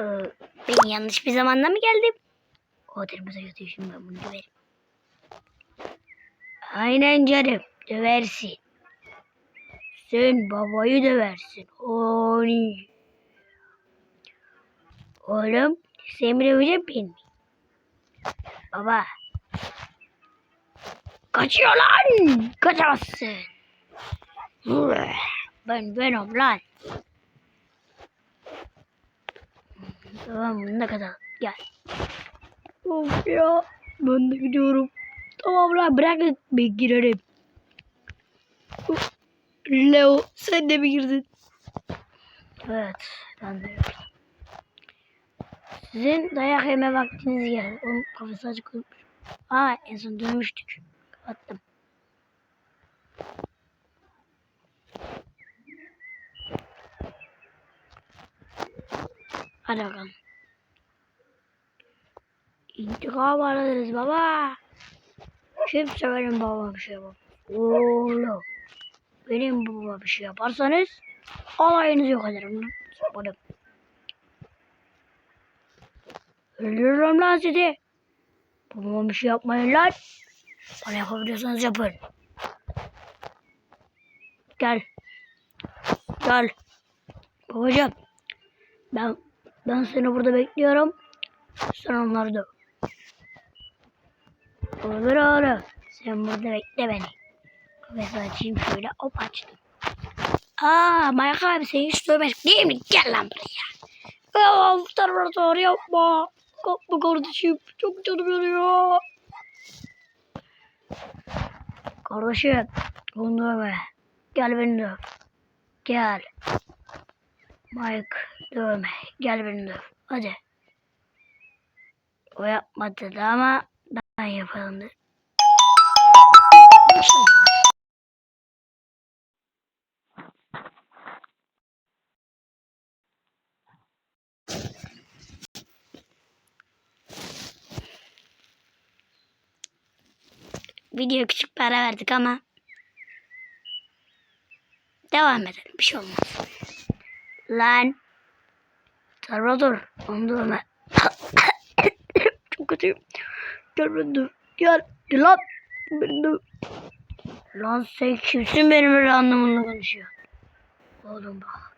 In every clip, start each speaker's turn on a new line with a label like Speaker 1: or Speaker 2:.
Speaker 1: Ee, ben yanlış bir zamanda mı geldim? O termosa yatıyor şimdi ben bunu döverim. Aynen canım. Döversin. Sen babayı döversin. Oni. Oğlum sen döveceksin beni? Baba. Kaçıyor lan. Kaçamazsın. Ben benim lan. Tamam ne kadar gel. Of ya ben de gidiyorum. Tamam lan bırakın ben girerim. Leo sen de mi girdin? Evet ben de girdim. Sizin dayak yeme vaktiniz geldi. Onun kafası açık olmuş. Aa en son dönmüştük. Kapattım. Hadi bakalım. İntikam alırız baba. Kimse benim babama bir şey yapamaz. Oğlum. Benim babama bir şey yaparsanız alayınızı yok ederim. Bana. Öldürürüm lan sizi. Babama bir şey yapmayın lan. Bana yapabiliyorsanız yapın. Gel. Gel. Babacığım. Ben ben seni burada bekliyorum. Sen onları döv. Olur oğlum. Sen burada bekle beni. Kafesi açayım şöyle. Hop açtım. Aa Mayak abi seni hiç dövmedik değil mi? Gel lan buraya. Aa, bu tarafa doğru yapma. Korkma kardeşim. Çok canım yanıyor. Kardeşim. Bunu dövme. Gel beni döv. Gel. Mike dövme. Gel beni döv. Hadi. O yapmadı dedi ama ben yapalım dedim. Video küçük para verdik ama devam edelim. Bir şey olmaz. Lan. Sarma dur. Onu dövme. Çok kötüyüm. Gel beni döv. Gel. Gel lan. Beni. Lan sen kimsin benim öyle anlamında konuşuyor. Oğlum bak.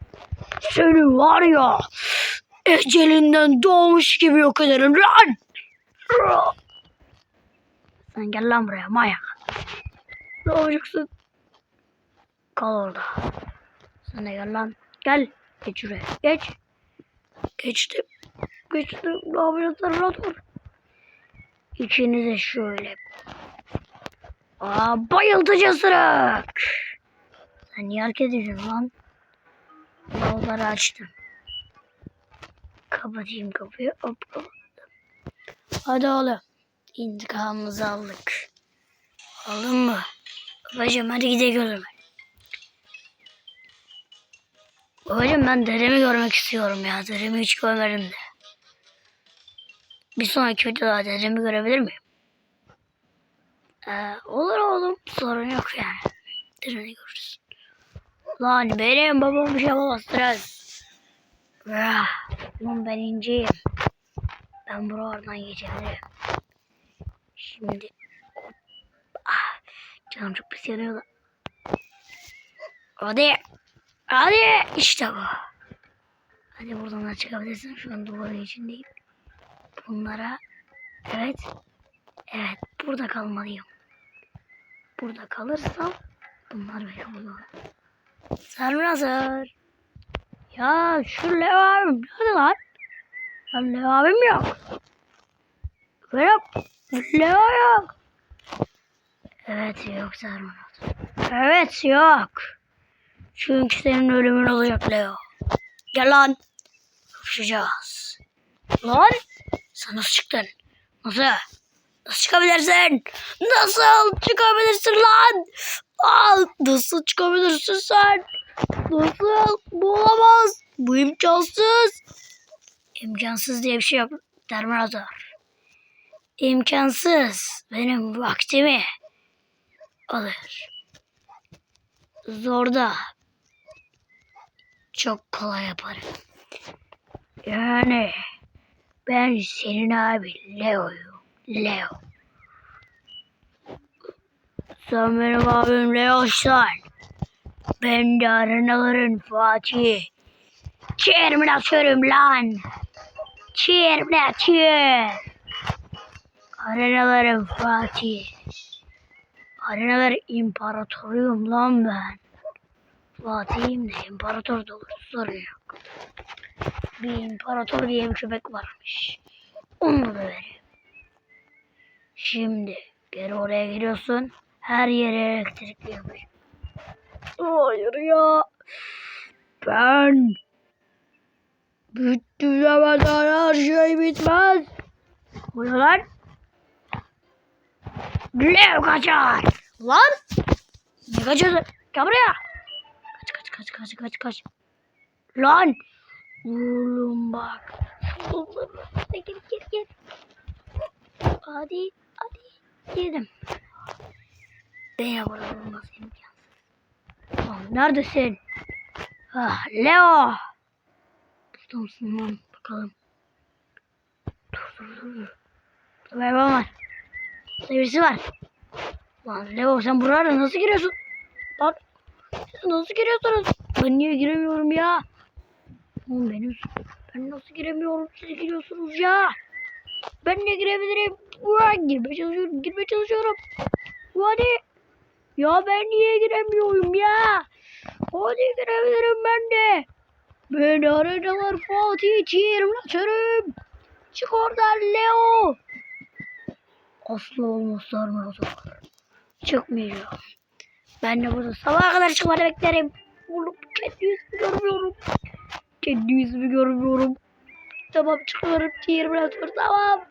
Speaker 1: Seni var ya. Ecelinden doğmuş gibi yok ederim lan. Sen gel lan buraya manyak. Ne olacaksın? Kal orada. Sen de gel lan. Gel. Geç şuraya. Geç. Geçtim. Geçtim. Lan dur. İkinize şöyle. Aa bayıltıcı ısırık. Sen niye hareket ediyorsun lan? Yolları açtım. Kapatayım kapıyı. Hop kapattım. Hadi oğlum. İntikamımızı aldık. Aldın mı? Babacım hadi gidelim Babacım ben dedemi görmek istiyorum ya. Dedemi hiç görmedim de. Bir sonraki videoda dedemi görebilir miyim? Ee, olur oğlum. Sorun yok yani. Dedemi görürüz. Lan benim babam bir şey yapamaz. Biraz. Lan ben inceyim. Ben buralardan geçebilirim. Şimdi. Ah, canım çok pis yanıyor da. Hadi. Hadi. İşte bu. Hadi buradan da çıkabilirsin. Şu an duvarın içindeyim. Bunlara evet. Evet. Burada kalmalıyım. Burada kalırsam bunlar beni bulur. Sen hazır. Ya şu Leo abim nerede lan? Lan Leo abim yok. Benim Leo yok. Evet yok Sermanat. Evet yok. Çünkü senin ölümün olacak Leo. Gel lan. Kapışacağız. Lan sen nasıl çıktın? Nasıl? Nasıl çıkabilirsin? Nasıl çıkabilirsin lan? Al, nasıl çıkabilirsin sen? Nasıl? Bu olamaz. Bu imkansız. İmkansız diye bir şey yok. Terminator. İmkansız. Benim vaktimi alır. Zorda çok kolay yaparım. Yani ben senin abi Leo'yum. Leo. Sen benim abim Leo'san. Ben de arenaların Fatih. Terminatörüm lan. Terminatör. Arenaların Fatih. Arenalar imparatoruyum lan ben. Fatih'im de imparator da olur. Bir imparator diye bir köpek varmış. Onu da vereyim. Şimdi geri oraya giriyorsun. Her yeri elektrikliyormuş. Hayır ya. Ben bitti demeden her şey bitmez. Bu ne? Lev kaçar. Lan. Ne kaçıyorsun? Gel buraya. Kaç kaç kaç kaç. Lan. Oğlum bak. Oğlum. Gir gir gir. Hadi hadi. Girdim. Beni olması imkansız. Lan neredesin? Ah, Leo. Burada mısın lan? Bakalım. Dur dur dur. dur. Var. Burada var. Lan Leo sen buraya nasıl giriyorsun? Nasıl giriyorsunuz? Ben niye giremiyorum ya? Oğlum benim ben nasıl giremiyorum? Siz giriyorsunuz ya. Ben de girebilirim. Ulan girmeye çalışıyorum. Girmeye çalışıyorum. Hadi. Ya ben niye giremiyorum ya? Hadi girebilirim ben de. Ben arenalar Fatih Çiğrim açarım. Çık oradan Leo. Asla olmaz sarmaz. Çıkmayacağım. Ben de burada sabaha kadar çıkmadı beklerim. Oğlum kendi yüzümü görmüyorum. Kendi yüzümü görmüyorum. Tamam çıkıyorum bırakıyorum tamam.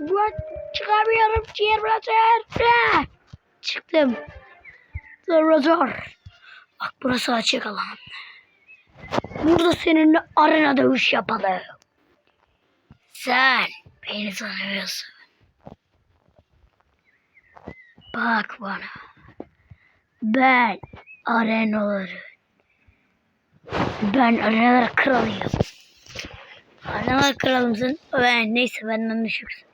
Speaker 1: Bak çıkamıyorum ciğer bırakıyorum. Çıktım. Zor. Bak burası açık alan. Burada seninle arena dövüş yapalım. Sen beni tanıyorsun. Bak bana. Ben arenaları. Ben arenalar kralıyım. Arenalar kralımsın. Ben neyse benden düşüksün.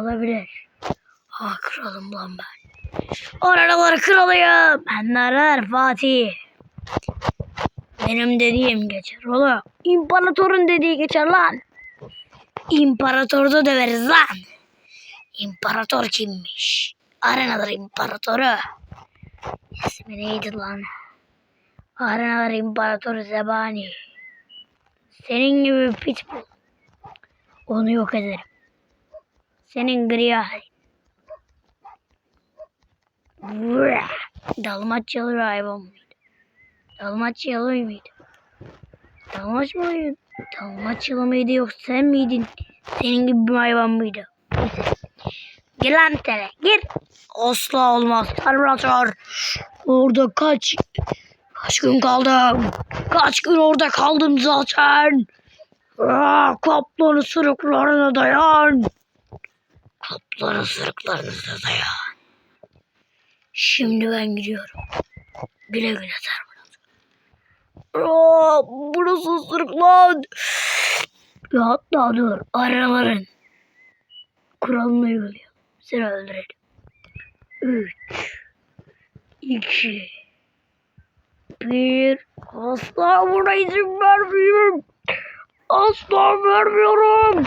Speaker 1: Olabilir. Ha kralım lan ben. Arenalar kralıyım. Ben arenalar Fatih. Benim dediğim geçer oğlum. İmparatorun dediği geçer lan. İmparatorda döveriz lan. İmparator kimmiş? Arenalar imparatoru. İsmi neydi lan? Arenalar imparatoru Zebani. Senin gibi pitbull. Onu yok ederim. Senin gri! Dalmaçyalı hayvan mıydı? Dalmaçyalı mıydı? Dalmaç mıydı? Dalmaçyalı mıydı yoksa sen miydin? Senin gibi bir hayvan mıydı? Lan tele. Gir. Asla olmaz. Terminator. Orada kaç kaç gün kaldım? Kaç gün orada kaldım zaten. Aa, kaplan ısırıklarına dayan. Kaplan ısırıklarınıza dayan. Şimdi ben gidiyorum. Güle güle Terminator. Aa, burası ısırık lan. Ya hatta dur. Araların. Kuralını uygulayalım. Seni öldürelim. Üç. iki, Bir. Asla buna izin vermeyeyim. Asla vermiyorum.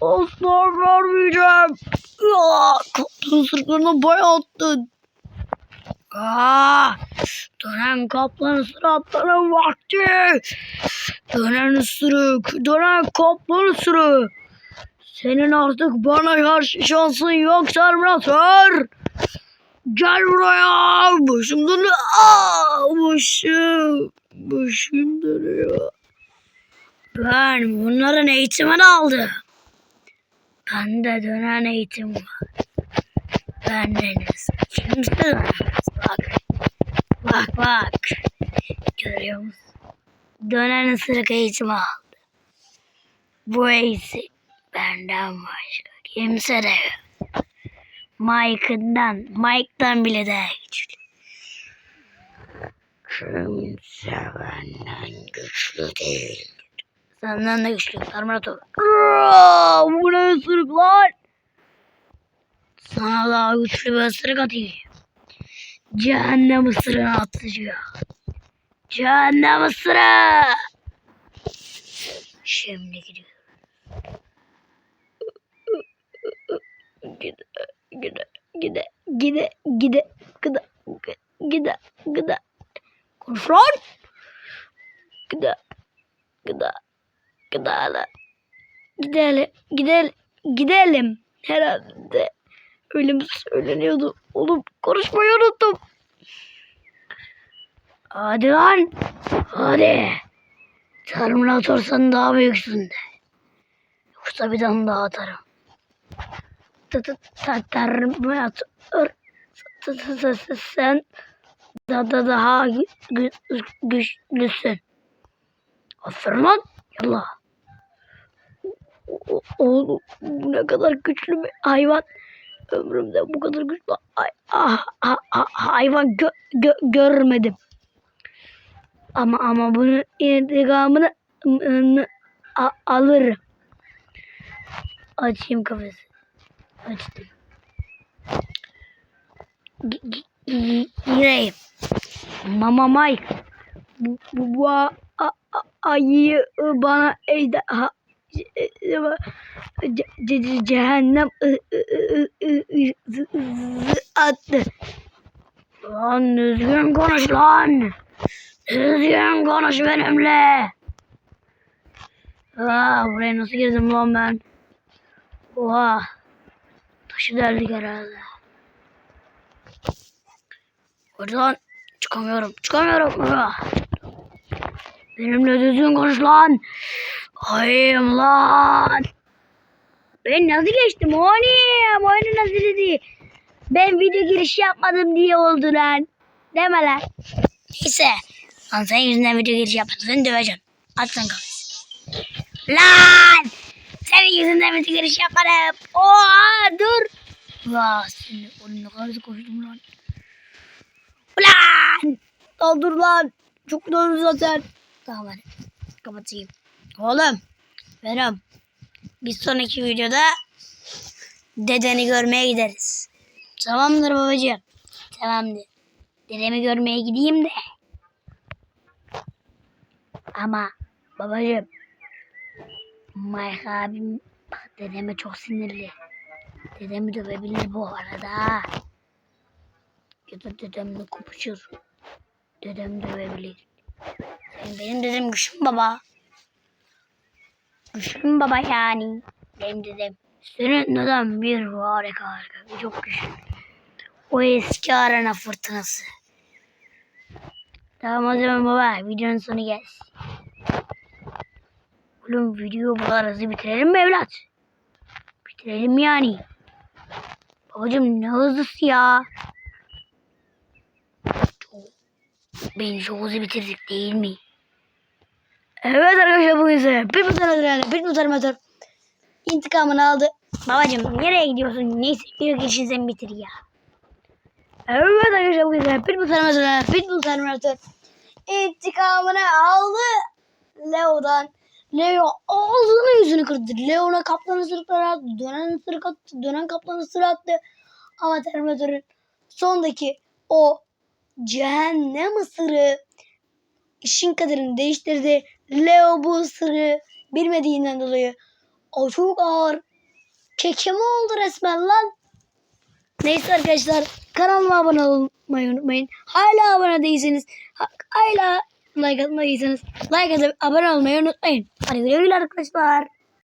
Speaker 1: Asla vermeyeceğim. Ya, kaplan sırtlarına bayağı attın. Aa, dönen kaplan ısırıkların vakti. Dönen ısırık, dönen kaplan ısırık. Senin artık bana karşı şansın yok Terminator. Gel buraya. Başım dönüyor. Aa, başım. Başım dönüyor. Ben bunların eğitimini aldım. Bende dönen eğitim var. Bendeniz. Kimse dönemez. Bak. Bak bak. Görüyor musun? Dönen ısırık eğitimi aldı. Bu eğitim benden başka kimse de yok. Mike'dan, Mike'dan bile daha güçlü. Kimse benden güçlü değil. Senden de güçlü. Terminator. Bu ne ısırık lan? Sana daha güçlü bir ısırık atayım. Cehennem ısırığını atacağım. Cehennem ısırığı. Şimdi gidiyorum. Gide, gide, gide, gide, gide, gide, gide. Konuş lan. Gide, gide, gidelim. Gidelim, gidelim, gidelim. Herhalde öyle mi söyleniyordu? Oğlum konuşmayı unuttum. Hadi lan. Hadi. Terminator sen daha büyüksün de. Yoksa bir tane daha atarım. Tı Sen da da daha gü- gü- güçlüsün. Aferin lan. Yallah. Oğlum ne kadar güçlü bir hayvan. Ömrümde bu kadar güçlü hay- ah, hayvan gö- gö- görmedim. Ama ama bunun intikamını alırım. Açayım kafesi. Açtım. Gireyim. Mama Mike. Bu, bu, bu a- a- ayıyı bana ejderha ce- ce- ce- cehennem attı. Lan düzgün konuş lan. Düzgün konuş benimle. Aa, buraya nasıl girdim lan ben? Oha. Taşı deldik herhalde. Oradan çıkamıyorum. Çıkamıyorum. Ah. Benimle düzgün konuş lan. Hayım lan. Ben nasıl geçtim oğlum? Oyunu nasıl dedi? Ben video giriş yapmadım diye oldu lan. Deme lan. Neyse. Lan senin yüzünden video giriş yapmadım. Seni döveceğim. At lan kafası. Lan! Senin yüzünden video giriş yapmadım. Oha dur. Vah seni onun ne kadar koştum lan. Ulan! Lan dur lan. Çok doğru zaten. Tamam hadi. Kapatayım. Oğlum. Benim. Bir sonraki videoda dedeni görmeye gideriz. Tamamdır babacığım. Tamamdır. Dedemi görmeye gideyim de. Ama babacığım. Mike abim bak dedeme çok sinirli. Dedemi dövebilir bu arada. Ya da dedemle kopuşur. Dedem dövebilir. Benim, benim dedem güçlü baba. Güçlü baba yani. Benim dedem. Senin dedem bir harika harika. Çok güçlü. O eski arena fırtınası. Tamam o zaman baba videonun sonu gelsin. Oğlum video bu hızlı bitirelim mi evlat? Bitirelim yani. Babacım ne hızlısı ya. Beni çok hızlı bitirdik değil mi? Evet arkadaşlar bugün size bir motor bir motor motor intikamını aldı. Babacım nereye gidiyorsun? Neyse video girişini sen bitir ya. Evet arkadaşlar bugün size bir motor motor bir motor motor intikamını aldı. Leo'dan. Leo ağzını yüzünü kırdı. Leo'na kaplan ısırıklar attı. Dönen ısırık attı. Dönen kaplan ısırık attı. Ama Terminator'ın sondaki o cehennem ısırığı işin kaderini değiştirdi. Leo bu ısırığı bilmediğinden dolayı o çok ağır kekeme oldu resmen lan. Neyse arkadaşlar kanalıma abone olmayı unutmayın. Hala abone değilseniz ha- hala like atmadıysanız like atıp abone olmayı unutmayın. Hadi güle güle arkadaşlar.